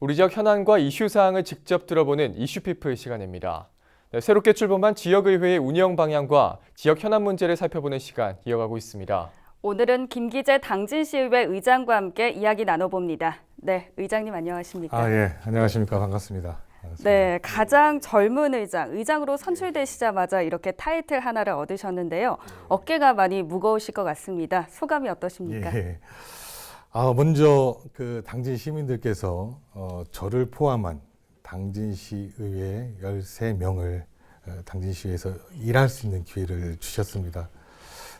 우리 지역 현안과 이슈 사항을 직접 들어보는 이슈피플 시간입니다. 네, 새롭게 출범한 지역의회의 운영 방향과 지역 현안 문제를 살펴보는 시간 이어가고 있습니다. 오늘은 김기재 당진시의회 의장과 함께 이야기 나눠봅니다. 네, 의장님 안녕하십니까? 아, 예. 안녕하십니까. 반갑습니다. 반갑습니다. 네, 가장 젊은 의장, 의장으로 선출되시자마자 이렇게 타이틀 하나를 얻으셨는데요. 어깨가 많이 무거우실 것 같습니다. 소감이 어떠십니까? 예. 아, 먼저 그 당진 시민들께서 어, 저를 포함한 당진시 의회 13명을 어, 당진시에서 일할 수 있는 기회를 주셨습니다.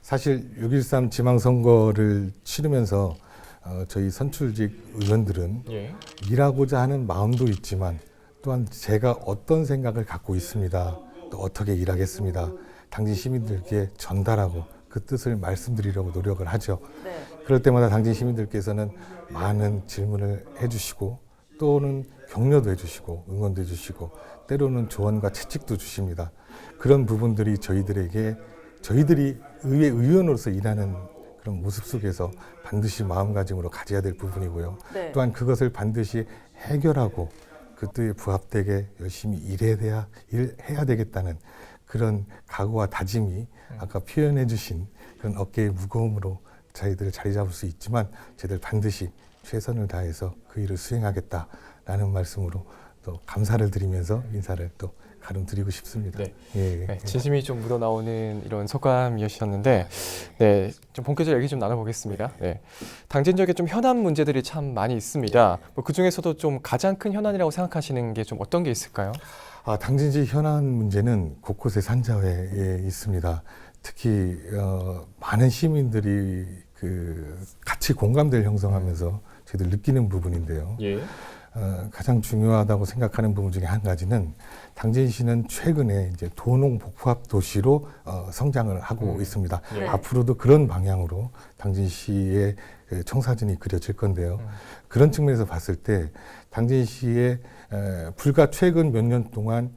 사실 6.13 지방선거를 치르면서 어, 저희 선출직 의원들은 예. 일하고자 하는 마음도 있지만 또한 제가 어떤 생각을 갖고 있습니다. 또 어떻게 일하겠습니다. 당진 시민들께 전달하고 그 뜻을 말씀드리려고 노력을 하죠. 네. 그럴 때마다 당진 시민들께서는 많은 질문을 해주시고 또는 격려도 해주시고 응원도 해주시고 때로는 조언과 채찍도 주십니다. 그런 부분들이 저희들에게 저희들이 의회 의원으로서 일하는 그런 모습 속에서 반드시 마음가짐으로 가져야 될 부분이고요. 네. 또한 그것을 반드시 해결하고 그때에 부합되게 열심히 일해야 일해야 되겠다는 그런 각오와 다짐이 아까 표현해 주신 그런 어깨의 무거움으로 저희들 자리 잡을 수 있지만 저희들 반드시 최선을 다해서 그 일을 수행하겠다라는 말씀으로 또 감사를 드리면서 인사를 또 가름드리고 싶습니다. 네. 예. 네, 진심이 좀 묻어나오는 이런 소감이셨는데, 네, 좀 본격적으로 얘기 좀 나눠보겠습니다. 네, 당진 지역에 좀 현안 문제들이 참 많이 있습니다. 뭐 그 중에서도 좀 가장 큰 현안이라고 생각하시는 게 좀 어떤 게 있을까요? 아, 당진지 현안 문제는 곳곳에 산자회에 있습니다. 특히 어, 많은 시민들이 그 같이 공감대를 형성하면서 저희들 느끼는 부분인데요. 예. 어, 가장 중요하다고 생각하는 부분 중에 한 가지는 당진시는 최근에 이제 도농 복합 도시로 어, 성장을 하고 음. 있습니다. 네. 앞으로도 그런 방향으로 당진시의 그 청사진이 그려질 건데요. 음. 그런 측면에서 봤을 때 당진시의 에, 불과 최근 몇 년 동안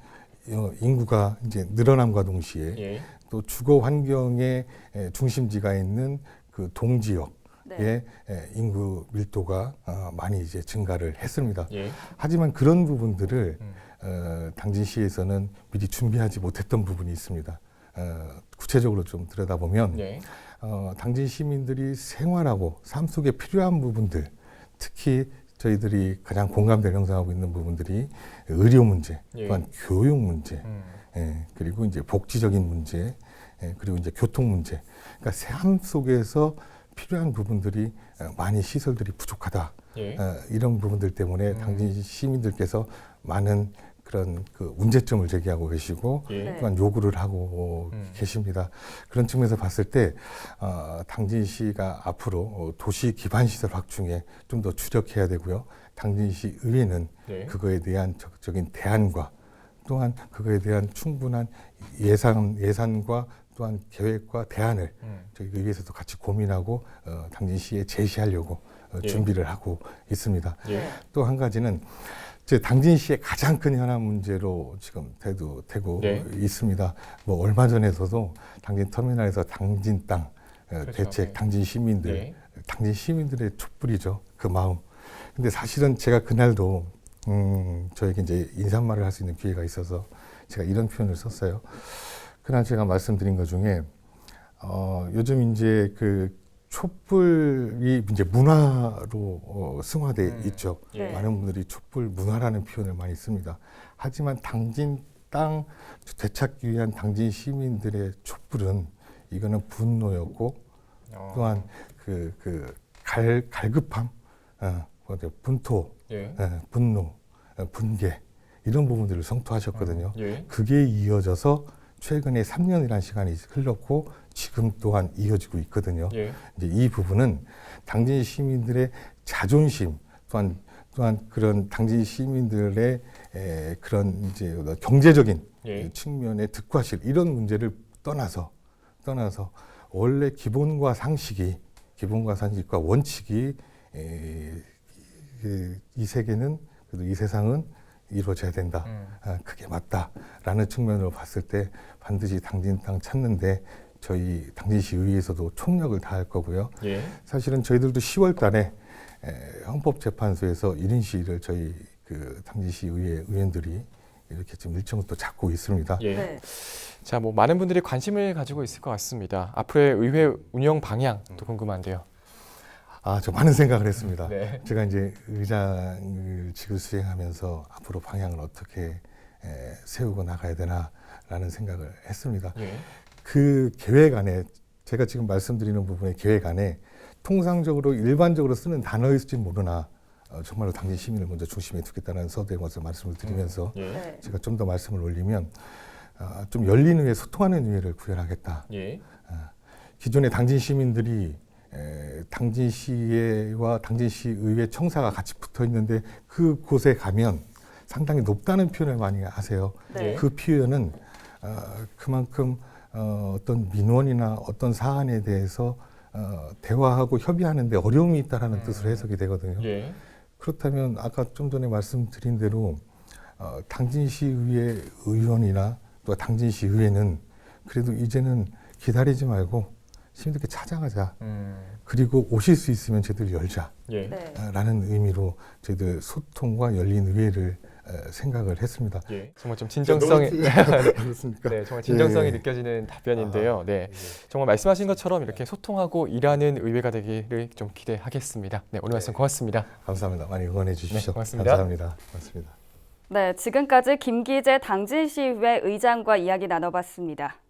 어, 인구가 이제 늘어남과 동시에 예. 또 주거 환경의 에, 중심지가 있는 그 동지역 의 네. 에, 인구 밀도가 어, 많이 이제 증가를 했습니다. 예. 하지만 그런 부분들을 음. 어, 당진시에서는 미리 준비하지 못했던 부분이 있습니다. 어, 구체적으로 좀 들여다보면 예. 어, 당진 시민들이 생활하고 삶 속에 필요한 부분들, 특히 저희들이 가장 공감대를 형성하고 있는 부분들이 의료 문제, 예. 또한 교육 문제, 음. 예, 그리고 이제 복지적인 문제, 예, 그리고 이제 교통 문제. 그러니까 삶 속에서 필요한 부분들이 어, 많이 시설들이 부족하다. 예. 어, 이런 부분들 때문에 음. 당진 시민들께서 많은 그런 그 문제점을 제기하고 계시고 예. 네. 또한 요구를 하고 음. 계십니다. 그런 측면에서 봤을 때 어, 당진시가 앞으로 어, 도시 기반 시설 확충에 좀 더 주력해야 되고요. 당진시 의회는 네. 그거에 대한 적극적인 대안과 또한 그거에 대한 충분한 예산 예산과 또한 계획과 대안을 음. 저희 의회에서도 같이 고민하고 어, 당진시에 제시하려고 어, 예. 준비를 하고 있습니다. 예. 또한 가지는 제 당진시의 가장 큰 현안 문제로 지금 대도 되고 네. 있습니다. 뭐 얼마 전에서도 당진 터미널에서 당진 땅 어, 그렇죠. 대책, 네. 당진 시민들, 네. 당진 시민들의 촛불이죠. 그 마음. 근데 사실은 제가 그날도 음, 저에게 이제 인사말을 할 수 있는 기회가 있어서 제가 이런 표현을 썼어요. 그날 제가 말씀드린 것 중에 어, 요즘 이제 그 촛불이 이제 문화로 어, 승화돼 음. 있죠. 네. 많은 분들이 촛불 문화라는 표현을 많이 씁니다. 하지만 당진 땅 되찾기 위한 당진 시민들의 촛불은 이거는 분노였고 어. 또한 그, 그 갈, 갈급함, 어? 분토, 예. 예, 분노, 어, 분개 이런 부분들을 성토하셨거든요. 예. 그게 이어져서 최근에 3년이라는 시간이 흘렀고 지금 또한 이어지고 있거든요. 예. 이제 이 부분은 당진 시민들의 자존심 또한 또한 그런 당진 시민들의 에, 그런 이제 경제적인 예. 측면의 득과실 이런 문제를 떠나서 떠나서 원래 기본과 상식이 기본과 상식과 원칙이 에, 이, 이 세계는 그래도 이 세상은 이루어져야 된다. 음. 아, 그게 맞다라는 측면으로 봤을 때 반드시 당진 땅 찾는데 저희 당진시 의회에서도 총력을 다할 거고요. 예. 사실은 저희들도 10월 달에 에, 헌법재판소에서 1인 시위를 저희 그 당진시 의회 의원들이 이렇게 지금 일정을 또 잡고 있습니다. 예. 네. 자, 뭐 많은 분들이 관심을 가지고 있을 것 같습니다. 앞으로의 의회 운영 방향 도 궁금한데요. 아, 저 많은 생각을 했습니다. 네. 제가 이제 의장을 직을 수행하면서 앞으로 방향을 어떻게 에, 세우고 나가야 되나라는 생각을 했습니다. 예. 그 계획 안에 제가 지금 말씀드리는 부분의 계획 안에 통상적으로 일반적으로 쓰는 단어일지 모르나 어, 정말로 당진 시민을 먼저 중심에 두겠다는 서두에 먼저 말씀을 드리면서 예. 네. 제가 좀 더 말씀을 올리면 아, 좀 열린 의회, 소통하는 의회를 구현하겠다. 예. 기존의 당진 시민들이 에, 당진시와 당진시 의회 청사가 같이 붙어 있는데 그 곳에 가면 상당히 높다는 표현을 많이 하세요. 네. 그 표현은 어, 그만큼 어, 어떤 민원이나 어떤 사안에 대해서 어, 대화하고 협의하는데 어려움이 있다라는 음. 뜻으로 해석이 되거든요. 예. 그렇다면 아까 좀 전에 말씀드린 대로 어, 당진시 의회 의원이나 또 당진시 의회는 그래도 이제는 기다리지 말고 시민들께 찾아가자. 음. 그리고 오실 수 있으면 저희들 열자. 예. 네. 라는 의미로 저희들 소통과 열린 의회를 어, 생각을 했습니다. 예. 정말 좀 진정성이 그렇습니까? 네, 정말 진정성이 예. 느껴지는 답변인데요. 네. 예. 정말 말씀하신 것처럼 이렇게 소통하고 일하는 의회가 되기를 좀 기대하겠습니다. 네, 오늘 말씀 고맙습니다. 감사합니다. 많이 응원해 주십시오. 네, 고맙습니다. 감사합니다. 고맙습니다. 네, 지금까지 김기재 당진시의회 의장과 이야기 나눠봤습니다.